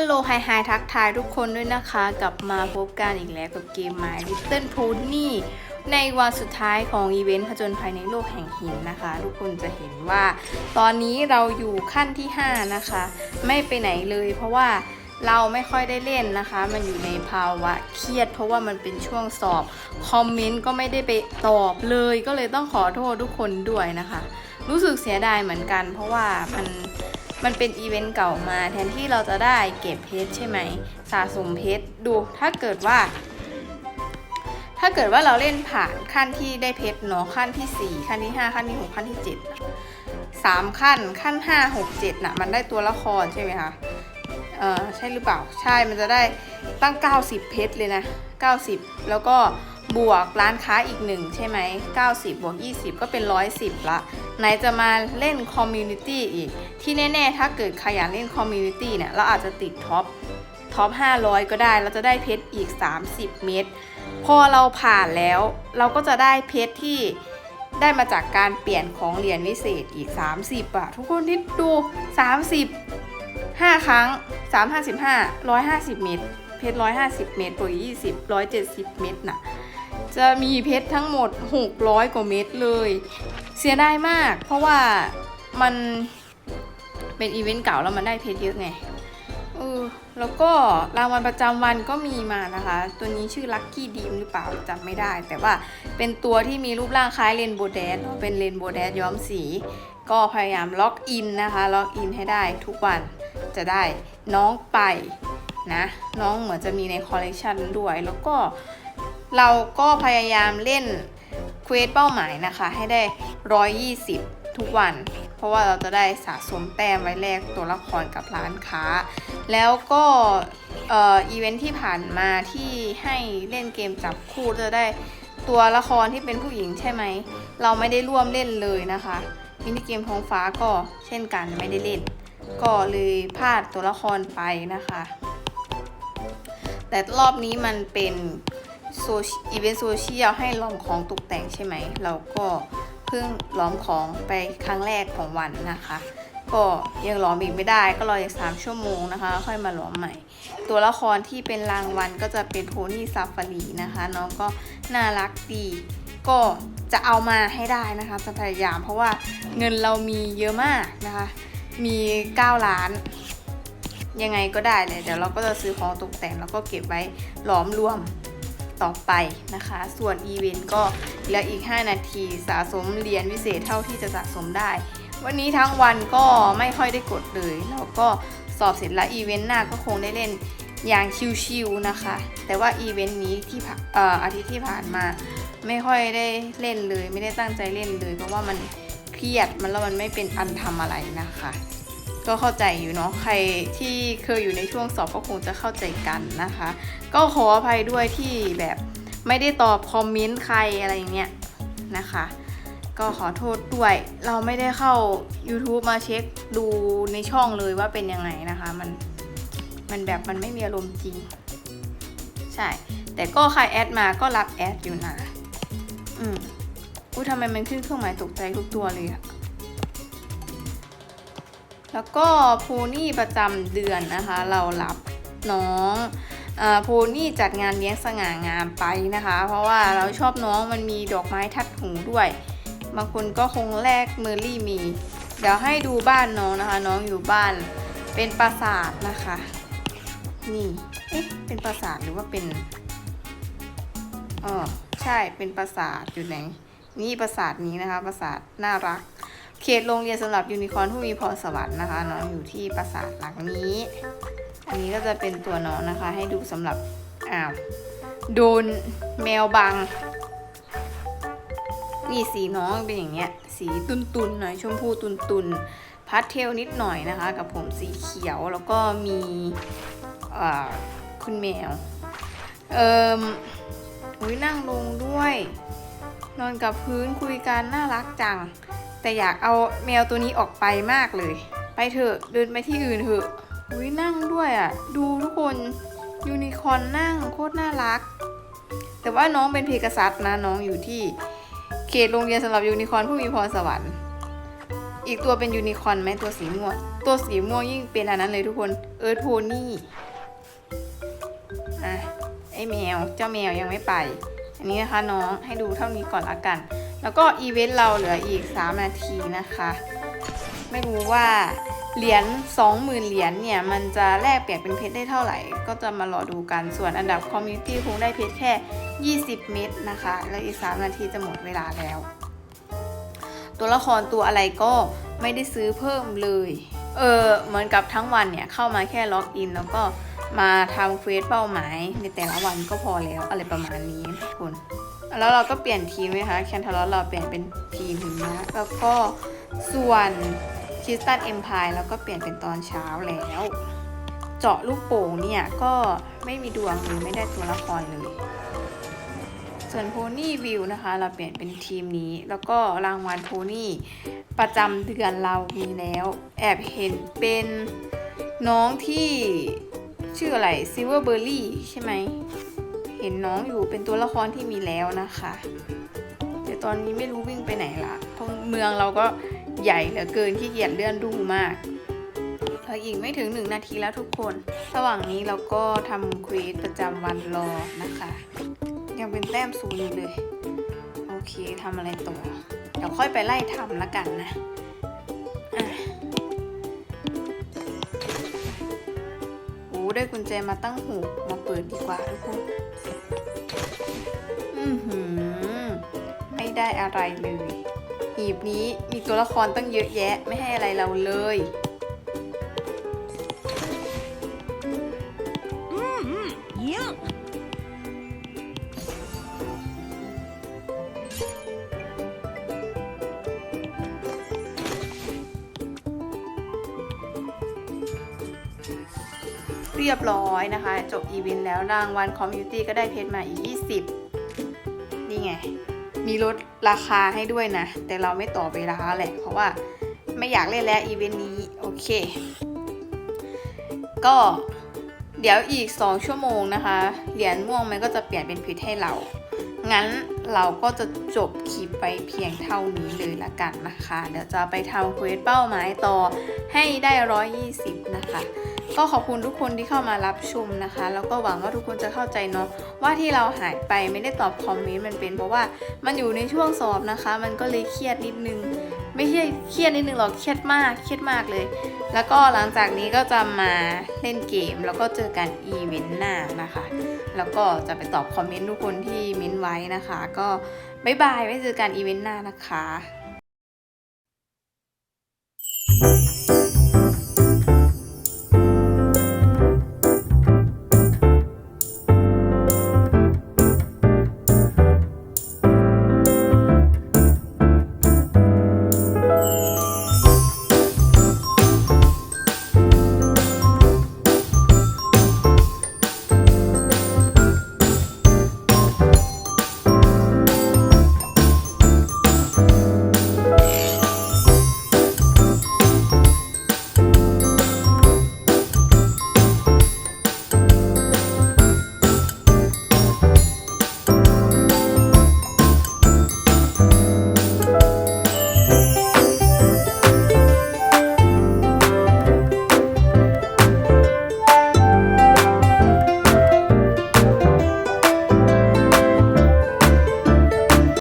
ฮัลโหลไฮไฮทักทายทุกคนด้วยนะคะกลับมาพบกันอีกแล้วกับเกม My Little Pony ในวันสุดท้ายของอีเวนต์ผจญภัยในโลกแห่งหินนะคะ ทุกคนจะเห็นว่า ตอนนี้เราอยู่ขั้นที่ 5 นะคะ ไม่ไปไหนเลยเพราะว่าเราไม่ค่อยได้เล่นนะคะ มันอยู่ในภาวะเครียด เพราะว่ามันเป็นช่วงสอบ คอมเมนต์ก็ไม่ได้ไปตอบเลย ก็เลยต้องขอโทษทุกคนด้วยนะคะ รู้สึกเสียดายเหมือนกัน เพราะว่ามัน มันเป็นอีเวนต์เก่ามาแทนที่เราจะได้เก็บเพชรใช่ไหมสะสมเพชรดูถ้าเกิดว่า ถ้าเกิดว่าเราเล่นผ่านขั้นที่ได้เพชรเนาะขั้นที่ 4 ขั้นที่ 5 ขั้นที่ 6 ขั้นที่7น่ะสามขั้นขั้น 5 6 7น่ะมันได้ตัวละครใช่ไหมคะเออใช่หรือเปล่าใช่มันจะได้ตั้ง 90 เพชรเลยนะ 90 แล้วก็ บวกร้านค้าอีกหนึ่งใช่ไหม90 บวก 20 ก็เป็น 110 ละ ไหนจะมาเล่นคอมมูนิตี้อีก ที่แน่ ๆ ถ้าเกิดใครอยากเล่นคอมมูนิตี้เนี่ย เราอาจจะติดท็อป ท็อป 500 ก็ได้ เราจะได้เพชรอีก 30 เม็ด พอเราผ่านแล้ว เราก็จะได้เพชรที่ได้มาจากการเปลี่ยนของเหรียญวิเศษอีก 30อะทุกคนที่ดู 30 5 ครั้ง 3 55 150 เม็ดเพชร 150 เม็ดบวก20 170 เม็ดน่ะ จะมีเพชรทั้งหมด 600 กว่าเม็ดเลย เสียดายมาก เพราะว่ามันเป็นอีเวนต์เก่าแล้วมันได้เพชรเยอะไงเออแล้วก็รางวัลประจำวันก็มีมานะคะ ตัวนี้ชื่อลัคกี้ดีมหรือเปล่าจำไม่ได้ แต่ว่าเป็นตัวที่มีรูปร่างคล้ายเรนโบว์แดดเป็นเรนโบว์แดดย้อมสี ก็พยายามล็อกอินนะคะ ล็อกอินให้ได้ทุกวันจะได้น้องไปนะ น้องเหมือนจะมีในคอลเลกชันด้วย แล้วก็ เราก็พยายามเล่นเควสเป้าหมายนะคะ ให้ได้ 120 ทุกวัน เพราะว่าเราจะได้สะสมแต้มไว้แลกตัวละครกับร้านค้า แล้วก็เอ่ออีเวนท์ที่ผ่านมาที่ให้เล่นเกมจับคู่จะได้ตัวละครที่เป็นผู้หญิงใช่ไหม เราไม่ได้ร่วมเล่นเลยนะคะมินิเกมท้องฟ้าก็เช่นกันไม่ได้เล่น ก็เลยพลาดตัวละครไปนะคะ แต่รอบนี้มันเป็น โซอีเวนต์โซเชียลให้ลองของตกแต่งใช่ไหม เราก็เพิ่งล้อมของไปครั้งแรกของวันนะคะ ก็ยังล้อมอีกไม่ได้ก็รออีก 3 ชั่วโมงนะคะ ค่อยมาล้อมใหม่ ตัวละครที่เป็นรางวัลก็จะเป็นโพนี่ซาฟารีนะคะ น้องก็น่ารักดี ก็จะเอามาให้ได้นะคะจะพยายามเพราะว่าเงินเรามีเยอะมากนะคะ มี 9 ล้านยังไงก็ได้เลยเดี๋ยวเราก็จะซื้อของตกแต่งแล้วก็เก็บไว้หลอมรวม ต่อไปนะคะ ส่วนอีเวนต์ก็เหลืออีก 5 นาทีสะสมเหรียญวิเศษเท่าที่จะสะสมได้ วันนี้ทั้งวันก็ไม่ค่อยได้กดเลย แล้วก็สอบเสร็จแล้วอีเวนต์หน้าก็คงได้เล่นอย่างชิวๆนะคะ แต่ว่าอีเวนต์นี้ที่อออาทิตย์ที่ผ่านมาไม่ค่อยได้เล่นเลย ไม่ได้ตั้งใจเล่นเลย เพราะว่ามันเครียดมันแล้วมันไม่เป็นอันทำอะไรนะคะ ก็เข้าใจอยู่เนาะใครที่เคยอยู่ในช่วงสอบก็คงจะเข้าใจกันนะคะ ก็ขออภัยด้วยที่แบบไม่ได้ตอบคอมเมนต์ใครอะไรอย่างเงี้ยนะคะ ก็ขอโทษด้วย เราไม่ได้เข้า YouTube มาเช็คดูในช่องเลยว่าเป็นยังไงนะคะ มันมันแบบมันไม่มีอารมณ์จริง ใช่ แต่ก็ใครแอดมาก็รับแอดอยู่นะ อืมอุ้ทำไมมันขึ้นเครื่องหมายตกใจทุกตัวเลยอะ แล้วก็โพนี่ประจำเดือนนะคะ เรารับน้องอาโพนี่จัดงานเลี้ยงสง่างามไปนะคะ เพราะว่าเราชอบน้องมันมีดอกไม้ทัดหูด้วย บางคนก็คงแลกเมอร์รี่มี เดี๋ยวให้ดูบ้านน้องนะคะ น้องอยู่บ้านเป็นปราสาทนะคะ นี่เอ๊ะเป็นปราสาทหรือว่าเป็นอ๋อใช่เป็นปราสาทอยู่ไหนนี่ปราสาทนี้นะคะปราสาทน่ารัก เขตโรงเรียนสำหรับยูนิคอร์นผู้มีพรสวรรค์นะคะน้องอยู่ที่ปราสาทหลังนี้ อันนี้ก็จะเป็นตัวน้องนะคะ ให้ดูสำหรับอ้าวโดนแมวบัง นี่สีน้องเป็นอย่างเงี้ย สีตุนตุนหน่อยชมพูตุนตุนพัดเทลนิดหน่อยนะคะ กับผมสีเขียวแล้วก็มีคุณแมว เอ่มอุ้ยนั่งลงด้วย นอนกับพื้นคุยกันน่ารักจัง แต่อยากเอาแมวตัวนี้ออกไปมากเลย ไปเถอะเดินไปที่อื่นเถอะอุ้ยนั่งด้วยอะ ดูทุกคนยูนิคอนนั่งโคตรน่ารัก แต่ว่าน้องเป็นเพกาซัสนะน้องอยู่ที่เขตโรงเรียนสำหรับยูนิคอนผู้มีพรสวรรค์ อีกตัวเป็นยูนิคอนไหมตัวสีม่วง ตัวสีม่วงยิ่งเป็นอันนั้นเลยทุกคนเอิร์ธโพนี่อะไอแมวเจ้าแมวยังไม่ไป อันนี้นะคะน้องให้ดูเท่านี้ก่อนละกัน แล้วก็อีเวนต์เราเหลืออีก 3 นาทีนะคะ ไม่รู้ว่าเหรียญ20,000 เหรียญเนี่ย มันจะแลกเปลี่ยนเป็นเพชรได้เท่าไหร่ ก็จะมารอดูกัน ส่วนอันดับคอมมูนิตี้คงได้เพชรแค่ 20 เม็ดนะคะ และอีก 3 นาทีจะหมดเวลาแล้ว ตัวละครตัวอะไรก็ไม่ได้ซื้อเพิ่มเลย เออเหมือนกับทั้งวันเนี่ย เข้ามาแค่ล็อกอินแล้วก็มาทำเควสเป้าหมายในแต่ละวันก็พอแล้วอะไรประมาณนี้ทุกคน แล้วเราก็เปลี่ยนทีมไหมคะแคนทาร์ลเราเปลี่ยนเป็นทีมหิมะแล้วก็ส่วนคริสตันเอ็มพายเราก็เปลี่ยนเป็นตอนเช้าแล้ว เจาะลูกโป่งเนี่ยก็ไม่มีดวงหรือไม่ได้ตัวละครเลยส่วนโพนี่วิวนะคะ เราเปลี่ยนเป็นทีมนี้ แล้วก็รางวัลโพนี่ประจำเดือนเรามีแล้ว แอบเห็นเป็นน้องที่ชื่ออะไรซิลเวอร์เบอร์รี่ใช่ไหม เห็นน้องอยู่เป็นตัวละครที่มีแล้วนะคะแต่ตอนนี้ไม่รู้วิ่งไปไหนละเพราะเมืองเราก็ใหญ่เหลือเกินที่เกียจเลื่อนดูมากเหลืออีกไม่ถึงหนึ่งนาทีแล้วทุกคน ระหว่างนี้เราก็ทำควสประจำวันรอนะคะ ยังเป็นแต้มศูนย์อยู่เลย โอเคทำอะไรต่อ เดี๋ยวค่อยไปไล่ทำละกันนะโอ้ได้กุญแจมาตั้งหกมาเปิดดีกว่าทุกคน อือหือ ไม่ได้อะไรเลย หีบนี้มีตัวละครตั้งเยอะแยะไม่ให้อะไรเราเลย เรียบร้อยนะคะ จบอีเวนต์แล้วรางวัลคอมมิวตี้ก็ได้เพชรมาอีก 20 นี่ไง มีลดราคาให้ด้วยนะ แต่เราไม่ต่อเวลาแหละ เพราะว่าไม่อยากเล่นแล้วอีเวนต์นี้ โอเค ก็เดี๋ยวอีก 2 ชั่วโมงนะคะ เหรียญม่วงมันก็จะเปลี่ยนเป็นเพชรให้เรา งั้นเราก็จะจบคลิปไปเพียงเท่านี้เลยละกันนะคะ เดี๋ยวจะไปทำเควสเป้าหมายต่อให้ได้ 120 นะคะ ก็ขอบคุณทุกคนที่เข้ามารับชมนะคะ แล้วก็หวังว่าทุกคนจะเข้าใจเนาะว่าที่เราหายไปไม่ได้ตอบคอมเมนต์มันเป็นเพราะว่ามันอยู่ในช่วงสอบนะคะ มันก็เลยเครียดนิดนึง ไม่ใช่เครียดนิดนึงหรอกเครียดมากเครียดมากเลย แล้วก็หลังจากนี้ก็จะมาเล่นเกม แล้วก็เจอกันอีเวนต์หน้านะคะ แล้วก็จะไปตอบคอมเมนต์ทุกคนที่เม้นไว้นะคะ ก็บายบายไว้เจอกันอีเวนต์หน้านะคะ